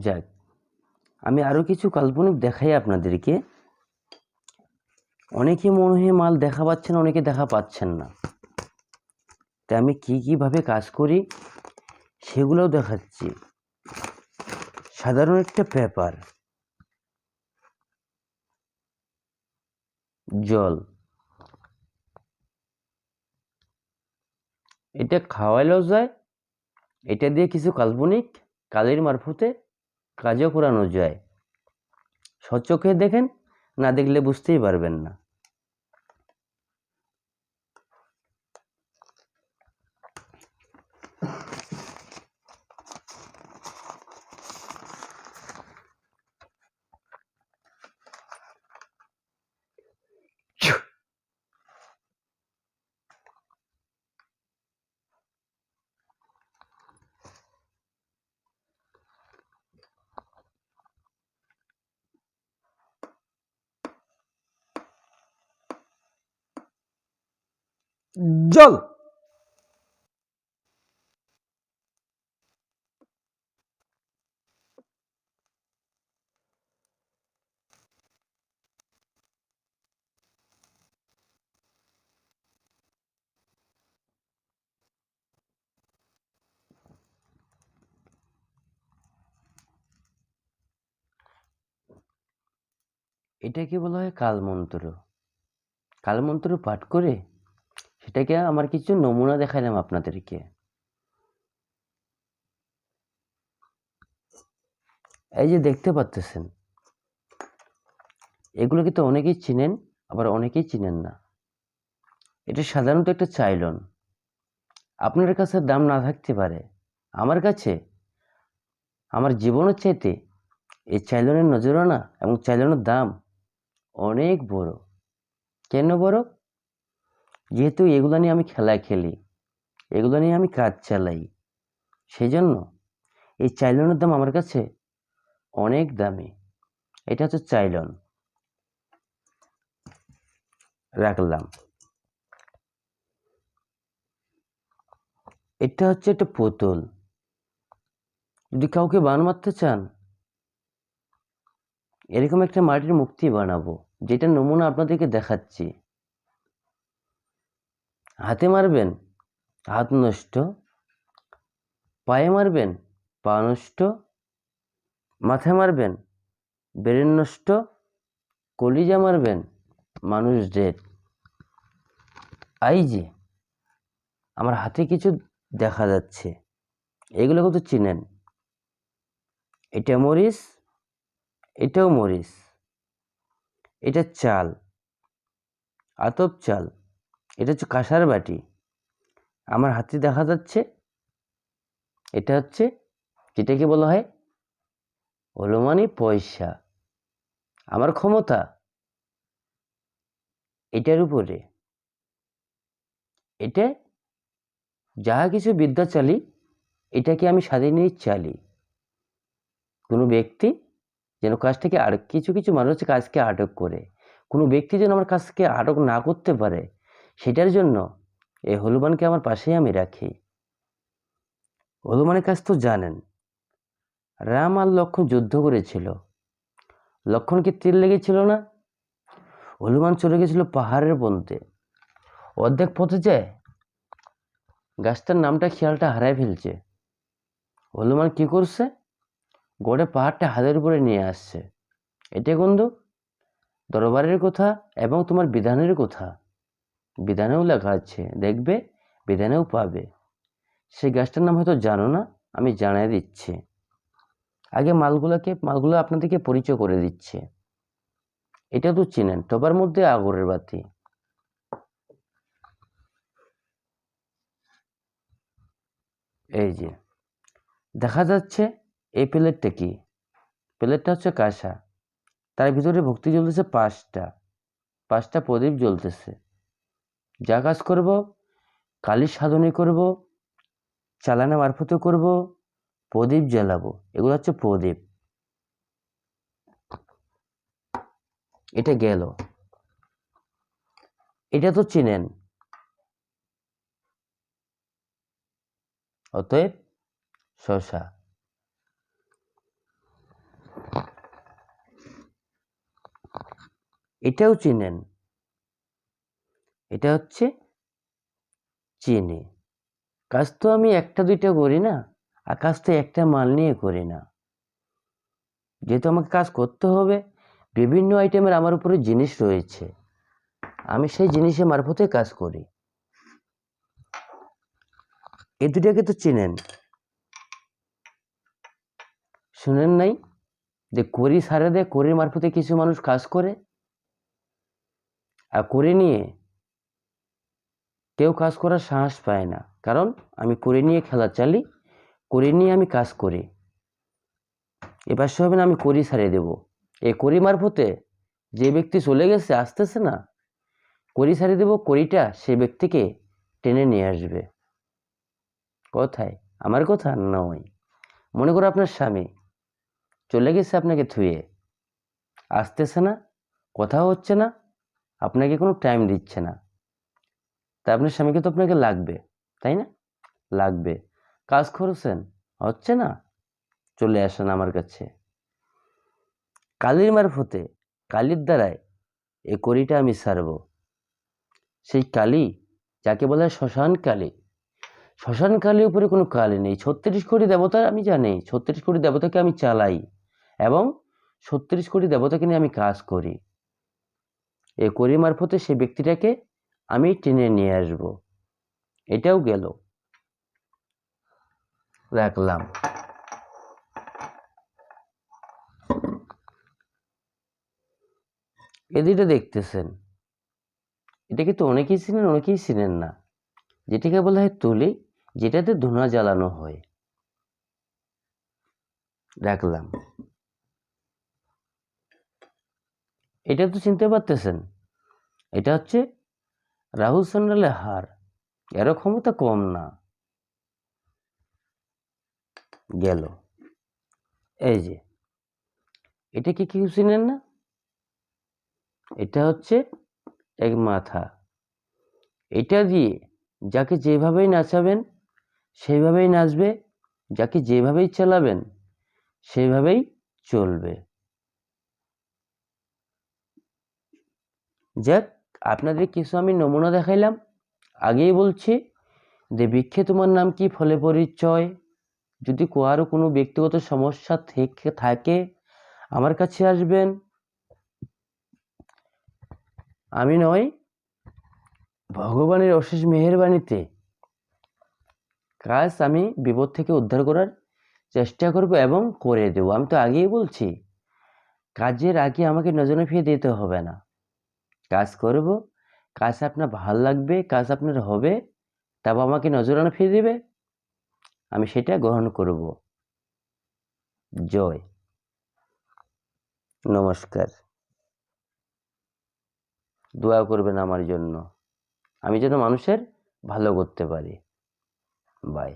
যাক, আমি আরও কিছু কাল্পনিক দেখাই আপনাদেরকে। অনেকে মনে হয় মাল দেখা পাচ্ছেন অনেকে দেখা পাচ্ছেন না। তাই আমি কী কীভাবে কাজ করি, সেগুলোও দেখাচ্ছি। সাধারণ একটা পেপার। জল। এটা খাওয়াইলেও যায়, এটা দিয়ে কিছু কাল্পনিক কালের মারফতে কাজও করানো যায় সচক্ষে দেখেন না দেখলে বুঝতেই পারবেন না। জল। এটাকে বলা হয় কালমন্ত্র। কালমন্ত্র পাঠ করে সেটাকে আমার কিছু নমুনা দেখালাম আপনাদেরকে। এই যে দেখতে পাচ্তেছেন এগুলো কিন্তু অনেকেই চিনেন, আবার অনেকেই চিনেন না। এটা সাধারণত একটা চাইলন। আপনার কাছে দাম না থাকতে পারে। আমার কাছে, আমার জীবনের চাইতে এই চাইলনের নজরানা এবং চাইলনের দাম অনেক বড়। কেন বড়? যেহেতু এগুলো নিয়ে আমি খেলা খেলি, এগুলো নিয়ে আমি কাজ চালাই সেই জন্য এই চাইলনের দাম আমার কাছে অনেক দামি। এটা হচ্ছে চাইলন। রাখলাম। এটা হচ্ছে একটা পুতুল। যদি কাউকে বান মারতে চান, এরকম একটা মাটির মুক্তি বানাবো, যেটা নমুনা আপনাদেরকে দেখাচ্ছি। হাতে মারবেন, হাত নষ্ট, পায়ে মারবেন, পা নষ্ট মাথায় মারবেন, ব্রেন নষ্ট, কলিজা মারবেন, মানুষ ডেড আই যে আমার হাতে কিছু দেখা যাচ্ছে, এগুলো কত চিনেন। এটা মরিচ এটাও মরিচ এটা চাল, আতপ চাল। এটা হচ্ছে কাঁসার বাটি। আমার হাতে দেখা যাচ্ছে, এটা হচ্ছে যেটাকে বলা হয় হলমানি পয়সা। আমার ক্ষমতা এটার উপরে। এটা যাহা কিছু বিদ্যা চালি, এটাকে আমি স্বাধীনই চালি। কোনো ব্যক্তি যেন কাজটাকে আর কিছু কিছু মানুষ কাজকে আটক করে। কোনো ব্যক্তি যেন আমার কাজকে আটক না করতে পারে। সেটার জন্য এই হনুমানকে আমার পাশেই আমি রাখি। হনুমানের কাছ তো জানেন, রাম আর লক্ষণ যুদ্ধ করেছিল। লক্ষণকে তীর লেগেছিল না? হনুমান চলে গেছিল পাহাড়ের বনতে। অর্ধেক পথে যায় গাছটার নামটা খেয়ালটা হারায় ফেলছে। হনুমান কি করছে? গড়ে পাহাড়টা হাতের উপরে নিয়ে আসছে। এটা বন্ধু দরবারের কথা এবং তোমার বিধানের কথা। বিধানেও লেখা আছে, দেখবে, বিধানেও পাবে। সেই গাছটার নাম হয়তো জানো না, আমি জানাই দিচ্ছি। আগে মালগুলোকে, মালগুলো আপনাদেরকে পরিচয় করে দিচ্ছে। এটা তো চিনেন, টবার মধ্যে আগরের বাতি। এই যে, দেখা যাচ্ছে এই প্লেটটা কি? প্লেটটা হচ্ছে কাঁসা। তার ভিতরে ভক্তি জ্বলতেছে পাঁচটা। পাঁচটা প্রদীপ জ্বলতেছে। যা কাজ করব, কালী সাধনে করব, চালানা মারফতও করব, প্রদীপ জ্বালাবো। এগুলো হচ্ছে প্রদীপ। এটা গেল। এটা তো চিনেন। অতএব শশা। এটাও চিনেন। এটা হচ্ছে চিনি। কাজ তো আমি একটা, দুইটা করি না, আর কাজ তো একটা মাল নিয়ে করি না। যেহেতু আমাকে কাজ করতে হবে, বিভিন্ন আইটেমের আমার উপরে জিনিস রয়েছে। আমি সেই জিনিসের মারফতে কাজ করি। এই দুটাকে তো চেনেন। শুনেন নাই যে করি সারে দেয় করির মারফতে কিছু মানুষ কাজ করে? আর করে নিয়ে কেউ কাজ করার সাহস পায় না। কারণ আমি করে নিয়ে খেলা চালি, করে নিয়ে আমি কাজ করি। এবার সে হবে না আমি করি সারিয়ে দেব। এই করি মারফতে যে ব্যক্তি চলে গেছে, আসতেছে না, করি সারিয়ে দেব করিটা সে ব্যক্তিকে টেনে নিয়ে আসবে। কোথায় আমার কথা নয়। মনে করো আপনার স্বামী চলে গেছে আপনাকে থুয়ে। আসতেছে না কথাও হচ্ছে না, আপনাকে কোনো টাইম দিচ্ছে না। তা আপনার স্বামীকে তো আপনাকে লাগবে, তাই না? লাগবে। কাজ করেছেন? হচ্ছে না? চলে আসেন আমার কাছে। কালির মারফতে, কালির দ্বারায় এই করিটা আমি সারব। সেই কালি, যাকে বলা হয় শ্মশান কালী, শ্মশান কালীর উপরে কোনো কালি নেই। ছত্রিশ কোটি দেবতা আমি জানি, ছত্রিশ কোটি দেবতাকে আমি চালাই এবং ছত্রিশ কোটি দেবতাকে নিয়ে আমি কাজ করি। এই করি মারফতে সেই ব্যক্তিটাকে আমি টেনে নিয়ে আসব। এটাও গেল। রাখলাম। এদিকে দেখতেছেন। এটাকে তো অনেকেই চিনেন অনেকেই চিনেন না। যেটাকে বলা হয় তুলি, যেটাতে ধুনা জ্বালানো হয়। রাখলাম। এটা তো চিনতে পারতেছেন। এটা হচ্ছে রাহুল স্যান্ডেলের হার, এরও ক্ষমতা কম না। গেল। এই যে, এটা কি কেউ চিনেন না? এটা হচ্ছে এক মাথা। এটা দিয়ে যাকে যেভাবেই নাচাবেন সেইভাবেই নাচবে, যাকে যেভাবেই চালাবেন সেইভাবেই চলবে। যাক আপনাদের কিছু আমি নমুনা দেখাইলাম। আগেই বলছি যে বৃক্ষে তোমার নাম কি? ফলে পরিচয়। যদি কারও কোনো ব্যক্তিগত সমস্যা থেকে থাকে, আমার কাছে আসবেন। আমি নয় ভগবানের অশেষ মেহেরবাণীতে। কাজ আমি বিপদ থেকে উদ্ধার করার চেষ্টা করব এবং করে দেব। আমি তো আগেই বলছি, কাজের আগে আমাকে নজরে ফিরে দিতে হবে না। কাজ করব, কাজ আপনার ভালো লাগবে, কাজ আপনার হবে, তারপর আমাকে নজরানা ফিরে দেবে। আমি সেটা গ্রহণ করব। জয়। নমস্কার। দোয়া করবেন আমার জন্য। আমি যেন মানুষের ভালো করতে পারি। বাই